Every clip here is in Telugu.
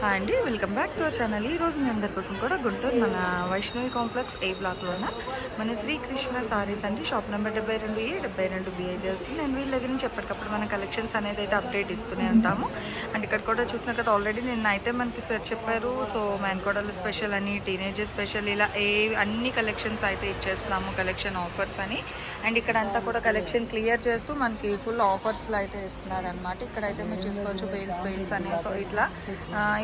హాయ్ అండి వెల్కమ్ బ్యాక్ టు అవర్ ఛానల్. ఈ రోజు మీ అందరి కోసం కూడా గుంటూరు మన వైష్ణవి కాంప్లెక్స్ ఏ బ్లాక్లో ఉన్న మన శ్రీకృష్ణ సారీస్ అండి. షాప్ నెంబర్ డెబ్బై రెండు ఏ డెబ్బై రెండు బి అయితే వస్తుంది నేను వీళ్ళ దగ్గర నుంచి ఎప్పటికప్పుడు మన కలెక్షన్స్ అనేది అయితే అప్డేట్ ఇస్తూనే ఉంటాము. అండ్ ఇక్కడ కూడా చూసిన కదా ఆల్రెడీ నిన్న అయితే మనకి సార్ చెప్పారు. సో మేన్కోడలు స్పెషల్ అని టీనేజర్ స్పెషల్ ఇలా ఏ అన్ని కలెక్షన్స్ అయితే ఇచ్చేస్తున్నాము కలెక్షన్ ఆఫర్స్ అని. అండ్ ఇక్కడ అంతా కూడా కలెక్షన్ క్లియర్ చేస్తూ మనకి ఫుల్ ఆఫర్స్లో అయితే ఇస్తున్నారనమాట ఇక్కడైతే మీరు చూసుకోవచ్చు బెయిల్స్ బెయిల్స్ అని. సో ఇట్లా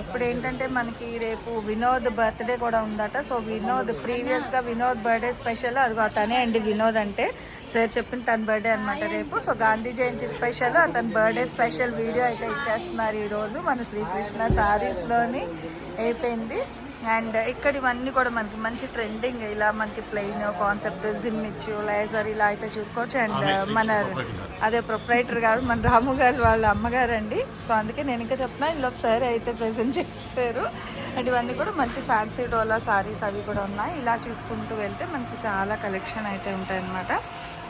ఇప్పుడు ఏంటంటే మనకి రేపు వినోద్ బర్త్డే కూడా ఉందట. సో వినోద్ ప్రీవియస్గా వినోద్ బర్త్డే స్పెషల్. అదిగో అతనే అండి వినోద్ అంటే. సార్ చెప్పిన తన బర్త్డే అనమాట రేపు. So Gandhi Jayanti special. అతని బర్త్డే స్పెషల్ వీడియో అయితే ఇచ్చేస్తున్నారు ఈరోజు మన శ్రీకృష్ణ సారీస్లోని. అయిపోయింది. అండ్ ఇక్కడ ఇవన్నీ కూడా మనకి మంచి ట్రెండింగ్ ఇలా మనకి ప్లెయిన్ కాన్సెప్ట్ జిమ్ ఇచ్చు లేజర్ ఇలా అయితే చూసుకోవచ్చు. అండ్ మన అదే ప్రొపరైటర్ గారు మన రాము గారు వాళ్ళ అమ్మగారు అండి సో అందుకే నేను ఇంకా చెప్తున్నా ఇందులో సార్ అయితే ప్రజెంట్ చేశారు. అండ్ ఇవన్నీ కూడా మంచి ఫ్యాన్సీ డోలా సారీస్ అవి కూడా ఉన్నాయి. ఇలా చూసుకుంటూ వెళ్తే మనకి చాలా కలెక్షన్ అయితే ఉంటాయి అన్నమాట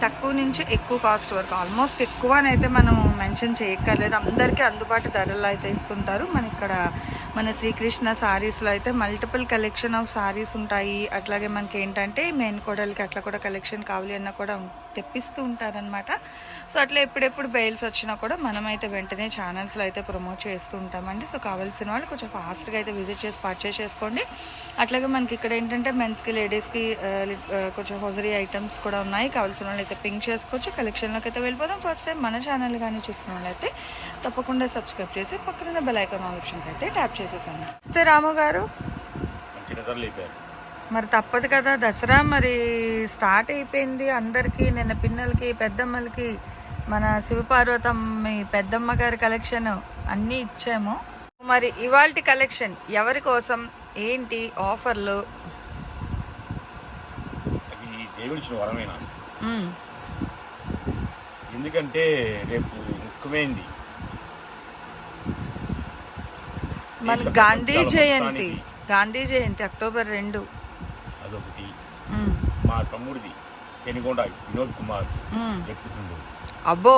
తక్కువ నుంచి ఎక్కువ కాస్ట్ వరకు. ఆల్మోస్ట్ ఎక్కువ అని అయితే మనం మెన్షన్ చేయక్కర్లేదు. అందరికీ అందుబాటు ధరలు అయితే ఇస్తుంటారు. మన ఇక్కడ మన శ్రీకృష్ణ సారీస్లో అయితే మల్టిపుల్ కలెక్షన్ ఆఫ్ సారీస్ ఉంటాయి. అట్లాగే మనకి ఏంటంటే మెయిన్ కోడలికి అట్లా కూడా కలెక్షన్ కావాలి అన్న కూడా తెప్పిస్తూ ఉంటారనమాట సో అట్లా ఎప్పుడెప్పుడు బెయిల్స్ వచ్చినా కూడా మనమైతే వెంటనే ఛానల్స్లో అయితే ప్రమోట్ చేస్తూ ఉంటామండి. సో కావాల్సిన వాళ్ళు కొంచెం ఫాస్ట్గా అయితే విజిట్ చేసి పర్చేస్ చేసుకోండి. అట్లాగే మనకి ఇక్కడ ఏంటంటే మెన్స్కి లేడీస్కి కొంచెం హోజరీ ఐటమ్స్ కూడా ఉన్నాయి. కావాల్సిన వాళ్ళు అయితే పింక్ చేసుకోవచ్చు. కలెక్షన్లోకి అయితే వెళ్ళిపోదాం. ఫస్ట్ టైం మన ఛానల్ కానీ చూస్తున్న వాళ్ళైతే తప్పకుండా సబ్స్క్రైబ్ చేసి పక్కన బెల్ ఐకాన్ ఆప్షన్కి అయితే ట్యాప్ చేసేసాను నమస్తే రాము గారు. మరి తప్పదు కదా. దసరా మరి స్టార్ట్ అయిపోయింది. అందరికీ నిన్న పిన్నలకి పెద్దమ్మలకి మన శివపార్వతమ్మ పెద్దమ్మ గారి కలెక్షన్ అన్నీ ఇచ్చాము. మరి ఇవాల్టి కలెక్షన్ ఎవరి కోసం? ఏంటి? ఆఫర్లు అది దేవుడి ఇచ్చిన వరమైన. ఎందుకంటే రేపు ముఖ్యమైనది మన గాంధీ జయంతి. గాంధీ జయంతి అక్టోబర్ రెండు. అదొకటి. మా తమ్ముడిది పెనుగొండ వినోద్ కుమార్. చెప్పుతుండు అబ్బో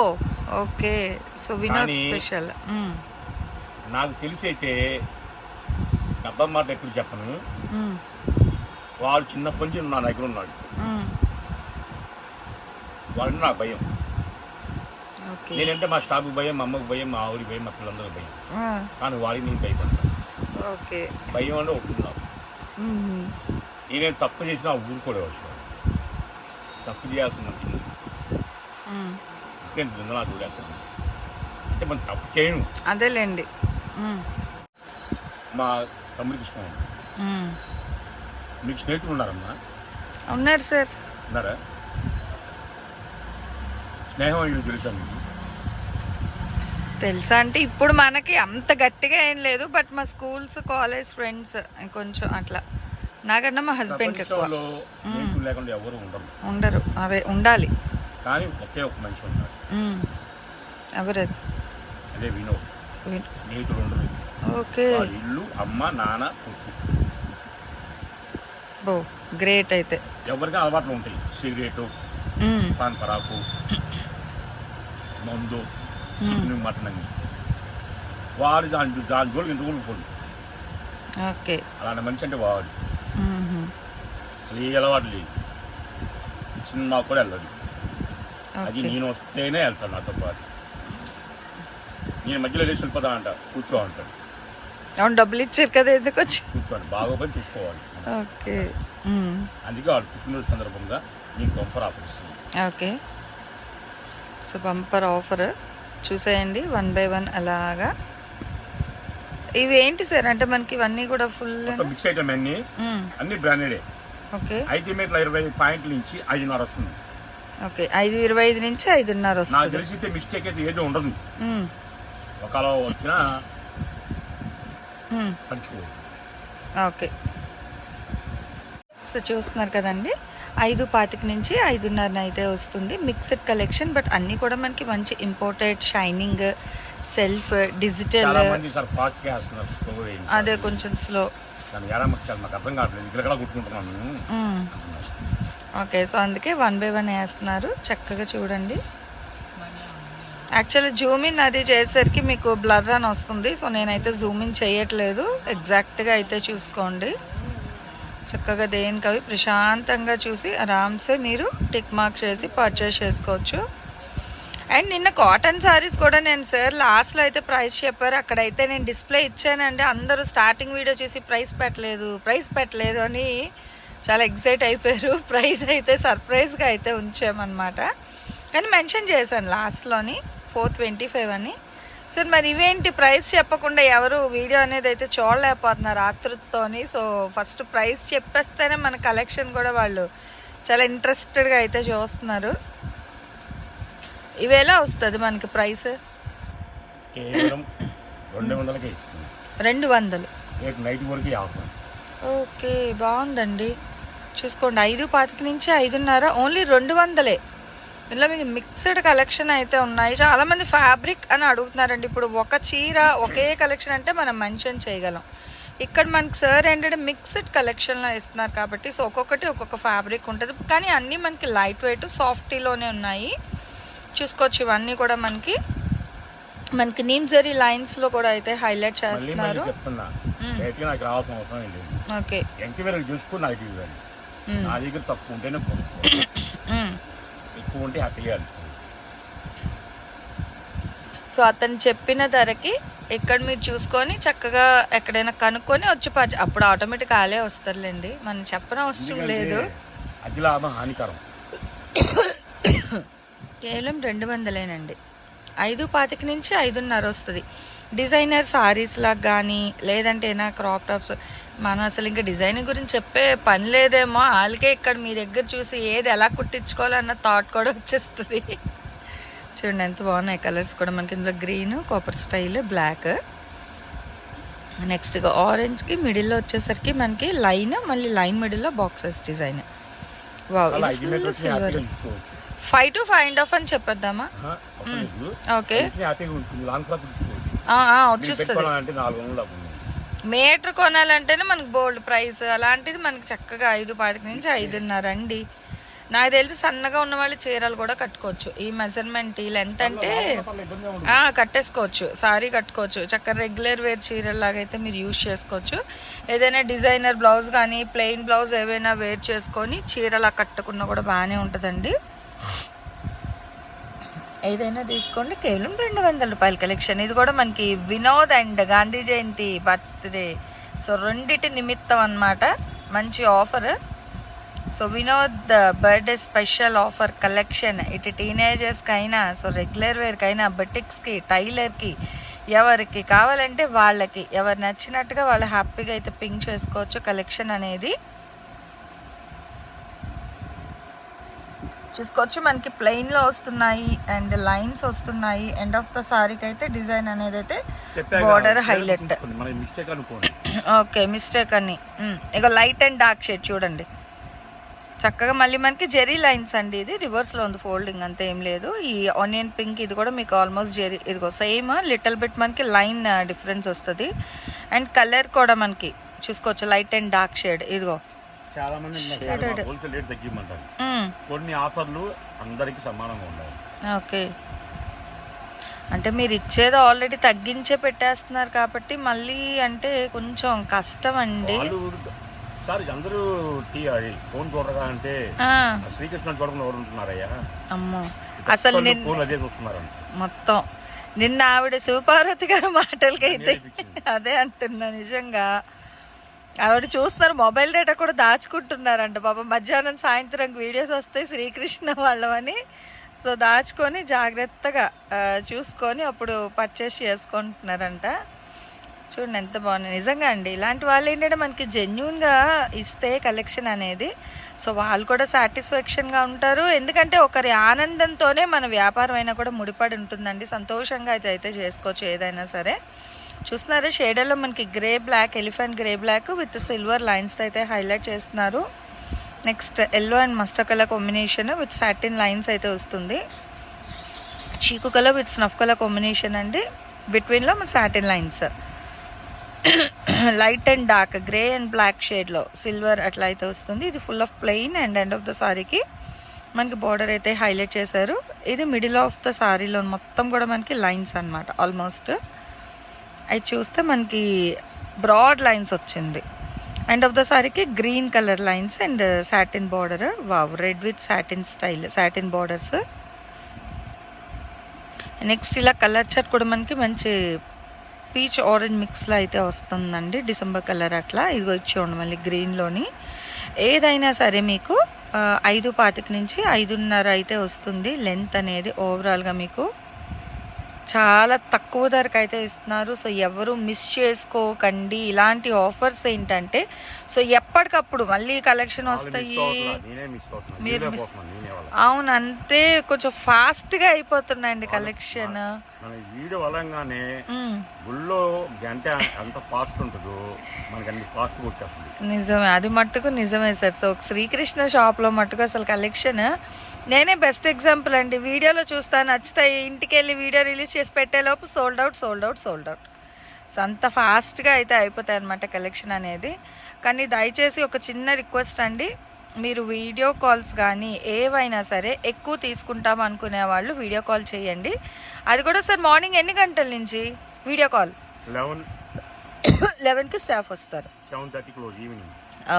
ఓకే. So Vinod special. నాకు తెలిసి అయితే డబ్బా మాట ఎప్పుడు చెప్పను. వాడు చిన్నప్పటి నుంచి నా దగ్గర ఉన్నాడు. వాడు నాకు భయం. నేనంటే మా స్టాఫ్కి భయం మా అమ్మకి భయం మా ఆవిడికి భయం మా పిల్లలందరికీ భయం. కానీ వాడికి నేను భయపడతాను ఓకే. భయం అంటే నాకు మ్మ్. నేనేం తప్పు చేసినా ఊరు కూడా అవసరం తప్పు చేయాల్సిన మ్మ్. నేను బృందనా చూడేస్తాను అంటే మనం తప్పు చేయను. అదేలేండి. మా తమ్ముడికి ఇష్టం. మీకు స్నేహితులు ఉన్నారమ్మా? ఉన్నారు సార్. ఉన్నారా? స్నేహం ఇది తెలుసా మీకు? తెలుసా అంటే ఇప్పుడు మనకి అంత గట్టిగా ఏం లేదు బట్ మా స్కూల్స్ కాలేజ్ ఫ్రెండ్స్ కొంచెం అట్లా. నాకన్నా మా ఎక్కువ. స్నేహితులు లేకుండా ఎవరు ఉండరు. ఉండరు. అదే ఉండాలి. కానీ ఒకే ఒక మనిషి మ్మ్. ఎవరది? అదే వినోద్. స్నేహితులు ఉండరు. ఓకే. ఇల్లు అమ్మ నాన్న కూతురు. బో గ్రేట్ అయితే. ఎవరికి అలవాట్లు ఉంటాయి? సిగరెట్. పాన్ పరాకు మందు చికెన్ మటన్ అని వాడు దాని దాని జోలికి ఎంత కూడా పోదు ఓకే. అలాంటి మనిషి అంటే వాడు. అసలు ఏ అలవాటు లేదు. సినిమా కూడా వెళ్ళదు. అది నేను వస్తేనే వెళ్తాను నాతో పాటు. నేను మధ్యలో లేచి వెళ్ళిపోతా అంట కూర్చో అంటాడు. అవును డబ్బులు ఇచ్చారు కదా ఎందుకు వచ్చి? కూర్చోండి బాగా పని చూసుకోవాలి. ఓకే. అందుకే వాడు పుట్టినరోజు సందర్భంగా నేను గొప్ప ఆఫరిస్తుంది ఓకే. So bumper offer. చూసేయండి వన్ బై వన్ అలాగా. ఇవి ఏంటి సార్? అంటే మనకి ఇవన్నీ కూడా ఫుల్ మిక్స్ ఐటమ్ అన్ని అన్ని బ్రాండెడే ఓకే. ఐదు మీటర్ల ఇరవై ఐదు పాయింట్ల నుంచి ఐదున్నర వస్తుంది. ఓకే. ఐదు ఇరవై ఐదు నుంచి ఐదున్నర నాకు వస్తుంది. తెలిసి అయితే మిస్టేక్ అయితే ఏదో ఉండదు. ఒకవేళ వచ్చినా. పంచుకోవాలి ఓకే. సో చూస్తున్నారు కదండి? ఐదు పాతిక నుంచి ఐదున్నర అయితే వస్తుంది. మిక్స్డ్ కలెక్షన్ బట్ అన్నీ కూడా మనకి మంచి ఇంపోర్టెడ్ షైనింగ్ సెల్ఫ్ డిజిటల్. అదే కొంచెం స్లో ఓకే సో అందుకే వన్ బై వన్ వేస్తున్నారు. చక్కగా చూడండి. యాక్చువల్లీ జూమ్ ఇన్ అది చేసేసరికి మీకు బ్లర్ అని వస్తుంది. సో నేనైతే జూమ్ ఇన్ చేయట్లేదు. ఎగ్జాక్ట్గా అయితే చూసుకోండి. చక్కగా దేనికి అవి ప్రశాంతంగా చూసి ఆరామ్సే మీరు టిక్ మార్క్ చేసి పర్చేస్ చేసుకోవచ్చు. అండ్ నిన్న కాటన్ శారీస్ కూడా నేను సార్ లాస్ట్లో అయితే ప్రైస్ చెప్పారు. అక్కడైతే నేను డిస్ప్లే ఇచ్చానండి. అందరూ స్టార్టింగ్ వీడియో చేసి ప్రైస్ పెట్టలేదు ప్రైస్ పెట్టలేదు అని చాలా ఎగ్జైట్ అయిపోయారు. ప్రైస్ అయితే సర్ప్రైజ్గా అయితే ఉంచామన్నమాట. కానీ మెన్షన్ చేశాను లాస్ట్లోని ఫోర్ ట్వంటీ ఫైవ్ అని. సార్ మరి ఇవేంటి ప్రైస్ చెప్పకుండా ఎవరు వీడియో అనేది అయితే చూడలేకపోతున్నారు ఆతృతతోని. సో ఫస్ట్ ప్రైస్ చెప్పేస్తేనే మన కలెక్షన్ కూడా వాళ్ళు చాలా ఇంట్రెస్టెడ్గా అయితే చూస్తున్నారు. ఇవి ఎలా వస్తుంది మనకి ప్రైస్? రెండు వందలు ఓకే బాగుందండి. చూసుకోండి ఐదు పాతిక నుంచి ఐదున్నర ఓన్లీ రెండు వందలే ఇందులో మీకు మిక్స్డ్ కలెక్షన్ అయితే ఉన్నాయి. చాలామంది ఫ్యాబ్రిక్ అని అడుగుతున్నారండి. ఇప్పుడు ఒక చీర ఒకే కలెక్షన్ అంటే మనం మెన్షన్ చేయగలం. ఇక్కడ మనకి సార్ ఏంటంటే మిక్స్డ్ కలెక్షన్లో ఇస్తున్నారు కాబట్టి సో ఒక్కొక్కటి ఒక్కొక్క ఫ్యాబ్రిక్ ఉంటుంది. కానీ అన్నీ మనకి లైట్ వెయిట్ సాఫ్టీలోనే ఉన్నాయి. చూసుకోవచ్చు ఇవన్నీ కూడా మనకి మనకి నీమ్ జరీ లైన్స్లో కూడా అయితే హైలైట్ చేస్తున్నారు. నాకు రావాల్సిన అవసరం ఓకే. ఎంక్వైరీ చూసుకుని నాకు ఇవ్వండి. మ్మ్. నా దగ్గర తక్కువ ఉంటేనే ఎక్కువ ఉంటే సో అతను చెప్పిన ధరకి ఇక్కడ మీరు చూసుకొని చక్కగా ఎక్కడైనా కనుక్కొని వచ్చి అప్పుడు ఆటోమేటిక్ ఆలే వస్తారులేండి. మనం చెప్పనవసరం అవసరం లేదు. అతి లాభం హానికరం. కేవలం రెండు వందలేనండి. ఐదు పాతిక నుంచి ఐదున్నర వస్తుంది. డిజైనర్ సారీస్ లాగా కానీ లేదంటే ఏనా క్రాప్ టాప్స్ మనం అసలు ఇంకా డిజైన్ గురించి చెప్పే పని లేదేమో వాళ్ళకే ఇక్కడ మీ దగ్గర చూసి ఏది ఎలా కుట్టించుకోవాలన్న థాట్ కూడా వచ్చేస్తుంది. చూడండి ఎంత బాగున్నాయి కలర్స్ కూడా. మనకి ఇందులో green copper style black next ఇక ఆరెంజ్కి మిడిల్లో వచ్చేసరికి మనకి లైన్ మళ్ళీ లైన్ మిడిల్లో boxes design five to five and half అని చెప్పొద్దామా? ఓకే వచ్చేస్తుంది. మీటర్ కొనాలంటేనే మనకి బోల్డ్ ప్రైస్. అలాంటిది మనకి చక్కగా ఐదు పాతిక నుంచి ఐదున్నర అండి. నాకు తెలిసి సన్నగా ఉన్న వాళ్ళు చీరలు కూడా కట్టుకోవచ్చు. ఈ మెజర్మెంట్ ఈ లెంత్ అంటే కట్టేసుకోవచ్చు. సారీ కట్టుకోవచ్చు. చక్కగా రెగ్యులర్ వేర్ చీరలాగా అయితే మీరు యూజ్ చేసుకోవచ్చు. ఏదైనా డిజైనర్ బ్లౌజ్ కానీ ప్లెయిన్ బ్లౌజ్ ఏవైనా వేర్ చేసుకొని చీరలా కట్టుకున్నా కూడా బాగానే ఉంటుందండి. ఏదైనా తీసుకోండి. కేవలం రెండు వందల రూపాయల కలెక్షన్ ఇది కూడా మనకి Vinod and Gandhi Jayanti birthday. So రెండిటి నిమిత్తం అన్నమాట మంచి offer so Vinod birthday special offer collection ఇటు టీనేజర్స్కి అయినా సో రెగ్యులర్ వేర్కి అయినా బటిక్స్కి టైలర్కి ఎవరికి కావాలంటే వాళ్ళకి ఎవరు నచ్చినట్టుగా వాళ్ళు హ్యాపీగా అయితే పింక్ చేసుకోవచ్చు కలెక్షన్ అనేది. చూసుకోవచ్చు. మనకి ప్లెయిన్లో వస్తున్నాయి అండ్ లైన్స్ వస్తున్నాయి. ఎండ్ ఆఫ్ ద సారీకి అయితే డిజైన్ అనేది అయితే బార్డర్ హైలైట్ ఓకే మిస్టేక్ అని. ఇక లైట్ అండ్ డార్క్ షేడ్ చూడండి. చక్కగా మళ్ళీ మనకి జెరీ లైన్స్ అండి ఇది. రివర్స్లో ఉంది ఫోల్డింగ్ అంతే ఏం లేదు. ఈ ఆనియన్ పింక్ ఇది కూడా మీకు ఆల్మోస్ట్ జెరీ ఇదిగో సేమ్ లిటిల్ బిట్ మనకి లైన్ డిఫరెన్స్ వస్తుంది. అండ్ కలర్ కూడా మనకి చూసుకోవచ్చు లైట్ అండ్ డార్క్ షేడ్ ఇదిగో. చాలా మంది. హోల్సేల్ రేట్ తగ్గిమంటారు కొన్ని ఆఫర్లు అందరికి సమానంగా ఉండాలి. ఓకే. అంటే మీరు ఇచ్చేది ఆల్రెడీ తగ్గించే పెట్టేస్తున్నారు కాబట్టి మళ్ళీ అంటే కొంచెం కష్టం అండి. సార్ అందరూ టీ అది ఫోన్ చూడగా అంటే శ్రీకృష్ణ చూడకుండా ఎవరు ఉంటున్నారయ్యా? అమ్మో. అసలు అదే చూస్తున్నారు మొత్తం నిన్న ఆవిడ శివపార్వతి గారి మాటలకైతే. అదే అంటున్నా నిజంగా. ఆవిడ చూస్తున్నారు మొబైల్ డేటా కూడా దాచుకుంటున్నారంట బాబా మధ్యాహ్నం సాయంత్రం వీడియోస్ వస్తాయి శ్రీకృష్ణ వాళ్ళవని. సో దాచుకొని జాగ్రత్తగా చూసుకొని అప్పుడు పర్చేస్ చేసుకుంటున్నారంట. చూడండి ఎంత బాగుంది నిజంగా అండి ఇలాంటి వాళ్ళు ఏంటంటే మనకి జెన్యున్గా ఇస్తే కలెక్షన్ అనేది. సో వాళ్ళు కూడా సాటిస్ఫాక్షన్గా ఉంటారు. ఎందుకంటే ఒకరి ఆనందంతోనే మన వ్యాపారం అయినా కూడా ముడిపడి ఉంటుందండి. సంతోషంగా అయితే అయితే చేసుకోవచ్చు ఏదైనా సరే. చూస్తున్నారా? షేడర్లో మనకి grey black elephant grey black with silver లైన్స్తో అయితే హైలైట్ చేస్తున్నారు. Next yellow and mustard colour combination with satin lines అయితే వస్తుంది. చీకు colour with snuff colour combination అండి. బిట్వీన్లో మన satin lines. Light and dark grey and black షేడ్లో సిల్వర్ అట్లా అయితే వస్తుంది. ఇది full of plain and end of the సారీకి మనకి బార్డర్ అయితే హైలైట్ చేశారు. ఇది మిడిల్ ఆఫ్ ద సారీలో మొత్తం కూడా మనకి లైన్స్ అన్నమాట ఆల్మోస్ట్. అవి చూస్తే మనకి బ్రాడ్ లైన్స్ వచ్చింది. ఎండ్ ఆఫ్ ద సారీకి green colour lines and satin border. Wow red with satin style satin borders next ఇలా కలర్ చార్ట్ కూడా మనకి మంచి పీచ్ ఆరెంజ్ మిక్స్లో అయితే వస్తుందండి. డిసెంబర్ కలర్ అట్లా. ఇది చూడండి మళ్ళీ గ్రీన్లోని ఏదైనా సరే మీకు ఐదు పాతిక నుంచి ఐదున్నర అయితే వస్తుంది. లెంత్ అనేది ఓవరాల్గా మీకు చాలా తక్కువ ధరకు అయితే ఇస్తున్నారు. సో ఎవరు మిస్ చేసుకోకండి. ఇలాంటి ఆఫర్స్ ఏంటంటే సో ఎప్పటికప్పుడు మళ్ళీ కలెక్షన్ వస్తాయి. నేనే మిస్ అవును అంతే కొంచెం ఫాస్ట్గా అయిపోతున్నాయండి కలెక్షన్. మన వీడియో వలంగానే గుళ్ళో గంట ఎంత ఫాస్ట్ ఉంటుందో మనకి అన్ని ఫాస్ట్గా వచ్చేస్తుంది. నిజమే అది మట్టుకు నిజమే సార్. సో శ్రీకృష్ణ షాప్లో మట్టుకు అసలు కలెక్షన్. నేనే బెస్ట్ ఎగ్జాంపుల్ అండి. వీడియోలో చూస్తాను నచ్చుతాయి ఇంటికి వెళ్ళి వీడియో రిలీజ్ చేసి పెట్టేలోపు sold out sold out sold out so అంత ఫాస్ట్గా అయితే అయిపోతాయి అనమాట కలెక్షన్ అనేది. కానీ దయచేసి ఒక చిన్న రిక్వెస్ట్ అండి. మీరు వీడియో కాల్స్ కానీ ఏవైనా సరే ఎక్కువ తీసుకుంటాం అనుకునే వాళ్ళు వీడియో కాల్ చేయండి. అది కూడా సార్ మార్నింగ్ ఎన్ని గంటల నుంచి వీడియో కాల్? లెవెన్ లెవెన్కి స్టాఫ్ వస్తారు. Seven thirty close evening.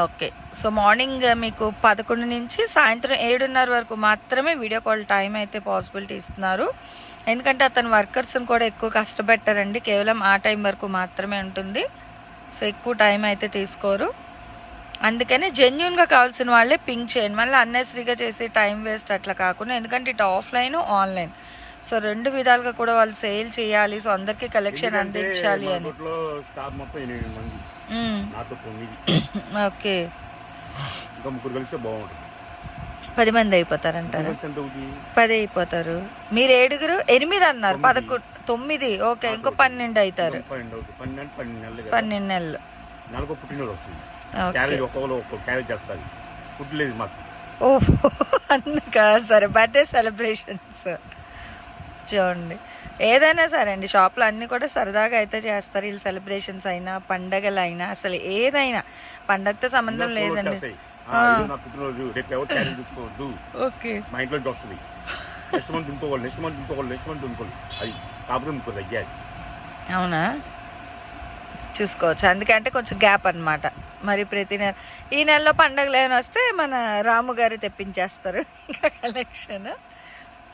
Okay. So morning మీకు పదకొండు నుంచి సాయంత్రం ఏడున్నర వరకు మాత్రమే వీడియో కాల్ టైం అయితే పాసిబిలిటీ ఇస్తున్నారు. ఎందుకంటే అతను వర్కర్స్ని కూడా ఎక్కువ కష్టపెట్టారండి. కేవలం ఆ టైం వరకు మాత్రమే ఉంటుంది. సో ఎక్కువ టైం అయితే తీసుకోరు. అందుకనే జెన్యున్గా కావాల్సిన వాళ్ళే పింక్ చేయండి. మళ్ళీ అన్నెసరీగా చేసి టైం వేస్ట్ అట్లా కాకుండా ఎందుకంటే ఇటు ఆఫ్లైన్ ఆన్లైన్ సో రెండు విధాలుగా కూడా వాళ్ళు సేల్ చేయాలి. సో అందరికీ కలెక్షన్ అందించాలి అని. ఓకే. పది మంది అయిపోతారంటారా? పది అయిపోతారు. మీరు ఏడుగురు? ఎనిమిది అన్నారు. పదకొండు తొమ్మిది. ఓకే ఇంకో పన్నెండు అవుతారు. పన్నెండు నెలలు క్యారేజ్ ఒక్కొక్కరు ఒక్కొక్క క్యారేజ్ చేస్తుంది పుట్టలేదు మాకు. అందుక? సరే బర్త్డే సెలబ్రేషన్స్. చూడండి. ఏదైనా సరే అండి షాప్లో అన్నీ కూడా సరదాగా అయితే చేస్తారు. వీళ్ళు సెలబ్రేషన్స్ అయినా పండగలు అయినా అసలు ఏదైనా. పండగతో సంబంధం లేదండి. ఓకే. మా ఇంట్లోకి వస్తుంది. నెక్స్ట్ మంత్ దింపుకోవాలి నెక్స్ట్ మంత్ దింపుకోవాలి నెక్స్ట్ మంత్ దింపుకోవాలి అది అవునా? చూసుకోవచ్చు. అందుకంటే కొంచెం గ్యాప్ అన్నమాట. మరి ప్రతి నెల ఈ నెలలో పండగలు ఏమైనా వస్తే మన రాము గారు తెప్పించేస్తారు ఇంకా కలెక్షన్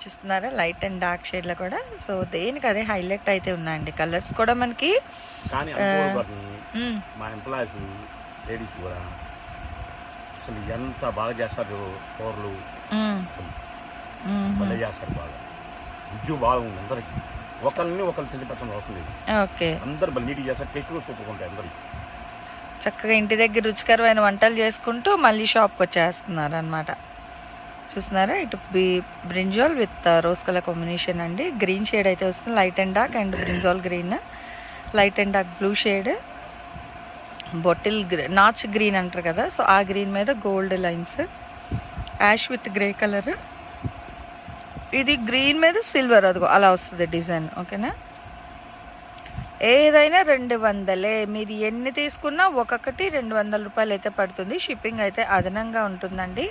చూస్తున్నారా? లైట్ అండ్ డార్క్ షేడ్లో కూడా. సో దేనికి అదే హైలైట్ అయితే ఉన్నాయండి. కలర్స్ కూడా మనకి మా ఎంప్లాయీస్ లేడీస్ కూడా అసలు ఎంత బాగా చేస్తారు కూరలు. అసలు చేస్తారు బాగా. విద్యు బాగుంది అందరికి. ఒకరిని ఒకరు తెలియపరచడం అవసరం లేదు ఓకే. అందరు భలే నీట్గా చేస్తారు. టేస్ట్ కూడా సూపర్గా ఉంటాయి అందరికి. చక్కగా ఇంటి దగ్గర రుచికరమైన వంటలు చేసుకుంటూ మళ్ళీ షాప్కి వచ్చేస్తున్నారు అనమాట చూస్తున్నారా? ఇటు B brinjal with rose colour combination అండి. గ్రీన్ షేడ్ అయితే వస్తుంది. Light and dark and brinjal green. Light and dark blue shade. Bottle గ్రీ నాచ్ గ్రీన్ అంటారు కదా? సో ఆ గ్రీన్ మీద gold lines. Ash with grey colour. ఇది గ్రీన్ మీద సిల్వర్ అదిగో అలా వస్తుంది డిజైన్ ఓకేనా? ఏదైనా రెండు వందలే. మీరు ఎన్ని తీసుకున్నా ఒక్కొక్కటి రెండు వందల రూపాయలు అయితే పడుతుంది. షిప్పింగ్ అయితే అదనంగా ఉంటుందండి.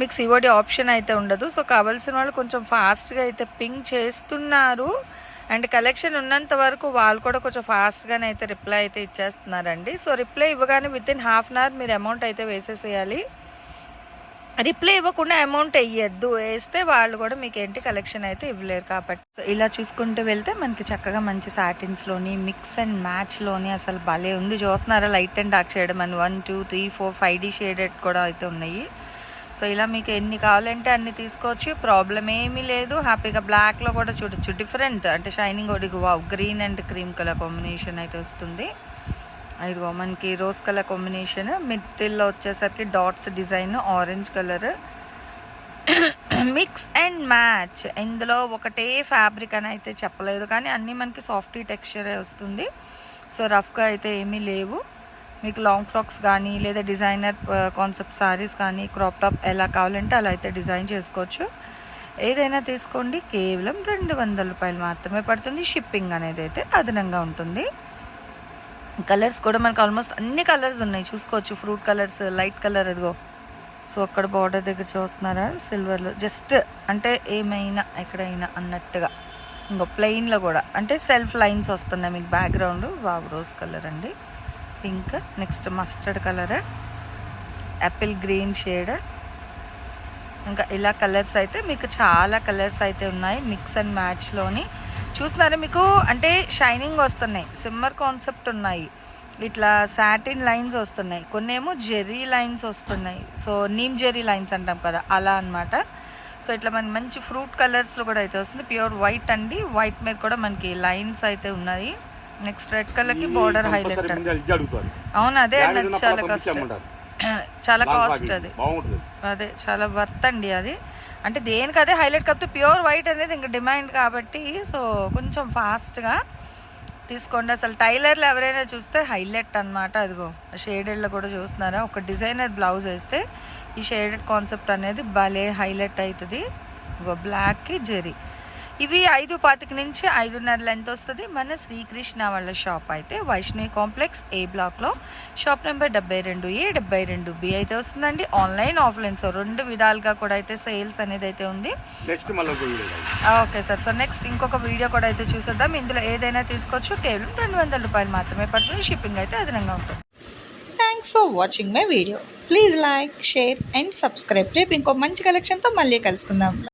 మీకు సిఓడి ఆప్షన్ అయితే ఉండదు. సో కావాల్సిన వాళ్ళు కొంచెం ఫాస్ట్గా అయితే పింక్ చేస్తున్నారు. అండ్ కలెక్షన్ ఉన్నంత వరకు వాళ్ళు కూడా కొంచెం ఫాస్ట్గానే అయితే రిప్లై అయితే ఇచ్చేస్తున్నారండి. సో రిప్లై ఇవ్వగానే within half an hour మీరు అమౌంట్ అయితే వేసేసేయాలి. రిప్లై ఇవ్వకుండా అమౌంట్ వేయద్దు వేస్తే వాళ్ళు కూడా మీకు ఏంటి కలెక్షన్ అయితే ఇవ్వలేరు కాబట్టి. సో ఇలా చూసుకుంటూ వెళ్తే మనకి చక్కగా మంచి సాటిన్స్లోని మిక్స్ అండ్ మ్యాచ్లోని అసలు భలే ఉంది. చూస్తున్నారా? లైట్ అండ్ డార్క్ షేడ్ మన one two three four five D shaded కూడా అయితే ఉన్నాయి. సో ఇలా మీకు ఎన్ని కావాలంటే అన్ని తీసుకోవచ్చు. ప్రాబ్లం ఏమీ లేదు. హ్యాపీగా బ్లాక్లో కూడా చూడొచ్చు. డిఫరెంట్ అంటే షైనింగ్ ఒకటి wow green and cream colour combination అయితే వస్తుంది. ఇదిగో మనకి రోజ్ కలర్ కాంబినేషన్ మిడిల్లో వచ్చేసరికి dots design orange colour mix and match ఇందులో ఒకటే ఫ్యాబ్రిక్ అని అయితే చెప్పలేదు కానీ అన్నీ మనకి సాఫ్టీ టెక్స్చరే వస్తుంది. సో రఫ్గా అయితే ఏమీ లేవు. మీకు లాంగ్ ఫ్రాక్స్ uh, కానీ లేదా డిజైనర్ కాన్సెప్ట్ సారీస్ కానీ క్రాప్ టాప్ ఎలా కావాలంటే అలా అయితే డిజైన్ చేసుకోవచ్చు. ఏదైనా తీసుకోండి కేవలం రెండు వందల రూపాయలు మాత్రమే పడుతుంది. షిప్పింగ్ అనేది అయితే అదనంగా ఉంటుంది. కలర్స్ కూడా మనకు ఆల్మోస్ట్ అన్ని కలర్స్ ఉన్నాయి. చూసుకోవచ్చు ఫ్రూట్ కలర్స్ లైట్ కలర్ అదిగో సో అక్కడ బార్డర్ దగ్గర చూస్తున్నారా? సిల్వర్లో జస్ట్ అంటే ఏమైనా ఎక్కడైనా అన్నట్టుగా. ఇంకో ప్లెయిన్లో కూడా. అంటే సెల్ఫ్ లైన్స్ వస్తున్నాయి మీకు బ్యాక్గ్రౌండ్ వావ్ రోజ్ కలర్ అండి. Pink next mustard colour apple green shade ఇంకా ఇలా కలర్స్ అయితే మీకు చాలా కలర్స్ అయితే ఉన్నాయి. మిక్స్ అండ్ మ్యాచ్లోని చూస్తున్నారా మీకు? అంటే షైనింగ్ వస్తున్నాయి. సిమ్మర్ కాన్సెప్ట్ ఉన్నాయి. ఇట్లా సాటిన్ లైన్స్ వస్తున్నాయి. కొన్ని ఏమో జెర్రీ లైన్స్ వస్తున్నాయి. సో నీమ్ జెర్రీ లైన్స్ అంటాం కదా అలా అన్నమాట. సో ఇట్లా మనకి మంచి ఫ్రూట్ కలర్స్లో కూడా అయితే వస్తుంది. ప్యూర్ వైట్ అండి. వైట్ మీద కూడా మనకి లైన్స్ అయితే ఉన్నాయి. నెక్స్ట్ రెడ్ కలర్కి బోర్డర్ హైలైట్. అవును అదే ఉన్నప్పుడు చాలా కష్టం పంపించామంటారు. చాలా కాస్ట్. అది. అదే చాలా వర్త్ అండి అది. అంటే దేనికి అదే హైలైట్ కాకపోతే ప్యూర్ వైట్ అనేది ఇంకా డిమాండ్ కాబట్టి సో కొంచెం ఫాస్ట్గా తీసుకోండి. అసలు టైలర్లు ఎవరైనా చూస్తే హైలైట్ అన్నమాట. అదిగో షేడెడ్లో కూడా చూస్తున్నారా? ఒక డిజైనర్ బ్లౌజ్ వేస్తే ఈ షేడెడ్ కాన్సెప్ట్ అనేది భలే హైలైట్ అవుతుంది. ఇగో బ్లాక్కి జెరీ ఇవి ఐదు పాతిక నుంచి ఐదున్నర లెంత్ వస్తుంది. మన శ్రీకృష్ణ వాళ్ళ షాప్ అయితే వైష్ణవి కాంప్లెక్స్ ఏ బ్లాక్లో షాప్ నెంబర్ డెబ్బై రెండు ఏ డెబ్బై రెండు బి అయితే వస్తుందండి. Online offline. సో రెండు విధాలుగా కూడా అయితే సేల్స్ అనేది అయితే ఉంది. Next. Okay sir. So next ఇంకొక వీడియో కూడా అయితే చూసేద్దాం. ఇందులో ఏదైనా తీసుకోవచ్చు. కేవలం రెండు వందల రూపాయలు మాత్రమే పడుతుంది. షిప్పింగ్ అయితే అదనంగా ఉంటుంది. Thanks for watching my video please like share and subscribe రేపు ఇంకో మంచి కలెక్షన్తో మళ్ళీ కలుసుకుందాం.